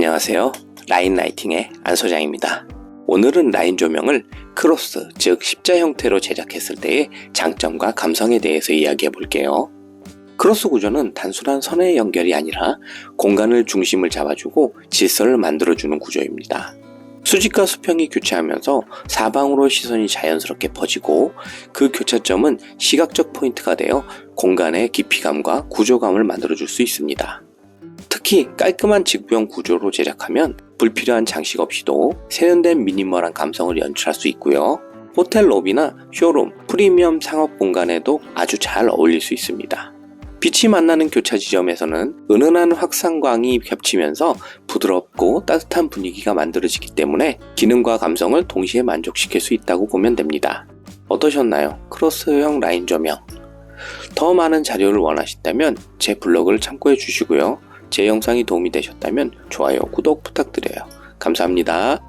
안녕하세요. 라인 라이팅의 안 소장입니다. 오늘은 라인 조명을 크로스, 즉 십자 형태로 제작했을 때의 장점과 감성에 대해서 이야기해 볼게요. 크로스 구조는 단순한 선의 연결이 아니라 공간을 중심을 잡아주고 질서를 만들어주는 구조입니다. 수직과 수평이 교차하면서 사방으로 시선이 자연스럽게 퍼지고 그 교차점은 시각적 포인트가 되어 공간의 깊이감과 구조감을 만들어줄 수 있습니다. 특히 깔끔한 직부형 구조로 제작하면 불필요한 장식 없이도 세련된 미니멀한 감성을 연출할 수 있고요. 호텔 로비나 쇼룸, 프리미엄 상업 공간에도 아주 잘 어울릴 수 있습니다. 빛이 만나는 교차 지점에서는 은은한 확산광이 겹치면서 부드럽고 따뜻한 분위기가 만들어지기 때문에 기능과 감성을 동시에 만족시킬 수 있다고 보면 됩니다. 어떠셨나요? 크로스형 라인 조명. 더 많은 자료를 원하신다면 제 블로그를 참고해 주시고요. 제 영상이 도움이 되셨다면 좋아요, 구독 부탁드려요. 감사합니다.